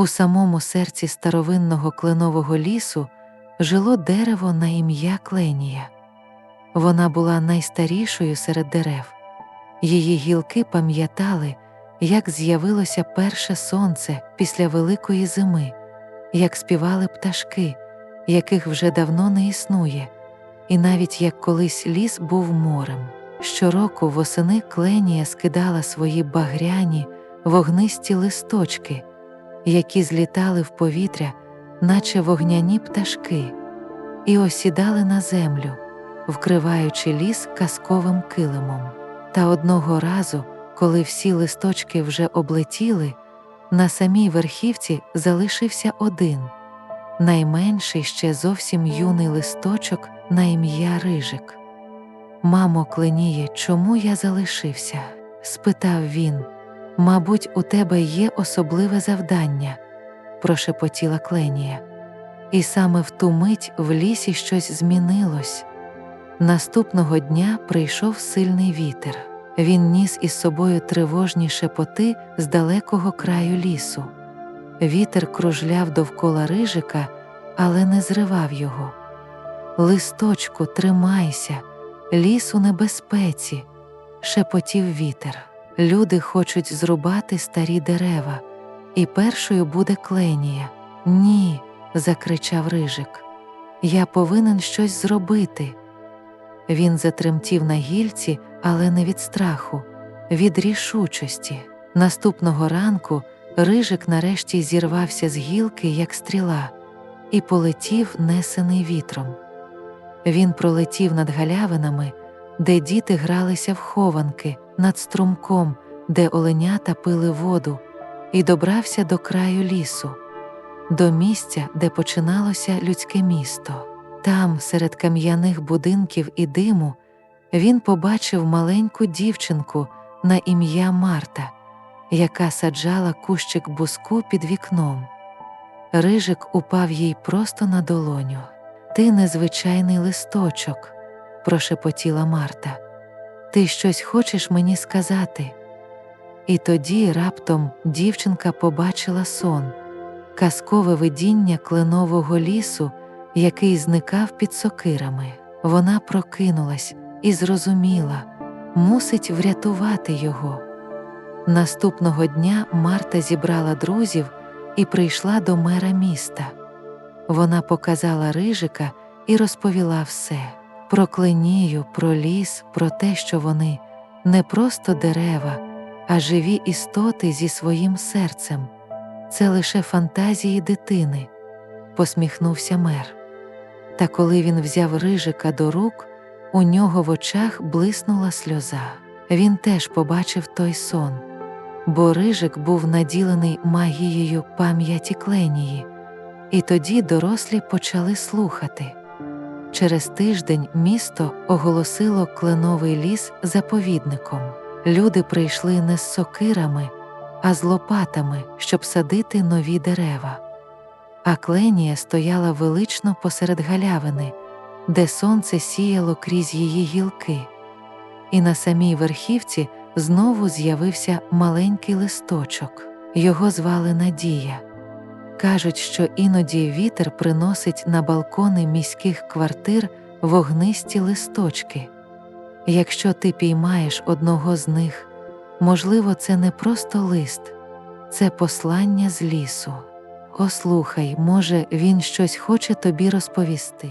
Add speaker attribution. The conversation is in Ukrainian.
Speaker 1: У самому серці старовинного кленового лісу жило дерево на ім'я Кленія. Вона була найстарішою серед дерев. Її гілки пам'ятали, як з'явилося перше сонце після великої зими, як співали пташки, яких вже давно не існує, і навіть як колись ліс був морем. Щороку восени Кленія скидала свої багряні, вогнисті листочки, які злітали в повітря, наче вогняні пташки, і осідали на землю, вкриваючи ліс казковим килимом. Та одного разу, коли всі листочки вже облетіли, на самій верхівці залишився один найменший ще зовсім юний листочок на ім'я Рижик. Мамо, Кленіє, чому я залишився? спитав він. Мабуть, у тебе є особливе завдання, прошепотіла Кленія. І саме в ту мить в лісі щось змінилось. Наступного дня прийшов сильний вітер. Він ніс із собою тривожні шепоти з далекого краю лісу. Вітер кружляв довкола рижика, але не зривав його. Листочку, тримайся, ліс у небезпеці, шепотів вітер. Люди хочуть зрубати старі дерева, і першою буде кленія. Ні, закричав рижик. Я повинен щось зробити. Він затремтів на гільці, але не від страху, від рішучості. Наступного ранку рижик нарешті зірвався з гілки, як стріла, і полетів, несений вітром. Він пролетів над галявинами, де діти гралися в хованки, над струмком, де оленята пили воду, і добрався до краю лісу, до місця, де починалося людське місто. Там, серед кам'яних будинків і диму, він побачив маленьку дівчинку на ім'я Марта, яка саджала кущик буску під вікном. Рижик упав їй просто на долоню. Ти незвичайний листочок, прошепотіла Марта. Ти щось хочеш мені сказати? І тоді раптом дівчинка побачила сон, казкове видіння кленового лісу який зникав під сокирами. Вона прокинулась і зрозуміла, мусить врятувати його. Наступного дня Марта зібрала друзів і прийшла до мера міста. Вона показала рижика і розповіла все про кленію, про ліс, про те, що вони не просто дерева, а живі істоти зі своїм серцем. Це лише фантазії дитини, посміхнувся мер. Та коли він взяв рижика до рук, у нього в очах блиснула сльоза. Він теж побачив той сон, бо рижик був наділений магією пам'яті кленії, і тоді дорослі почали слухати. Через тиждень місто оголосило кленовий ліс заповідником. Люди прийшли не з сокирами, а з лопатами, щоб садити нові дерева а Кленія стояла велично посеред галявини, де сонце сіяло крізь її гілки, і на самій верхівці знову з'явився маленький листочок. Його звали Надія. Кажуть, що іноді вітер приносить на балкони міських квартир вогнисті листочки. Якщо ти піймаєш одного з них, можливо, це не просто лист, це послання з лісу. Ослухай, може, він щось хоче тобі розповісти.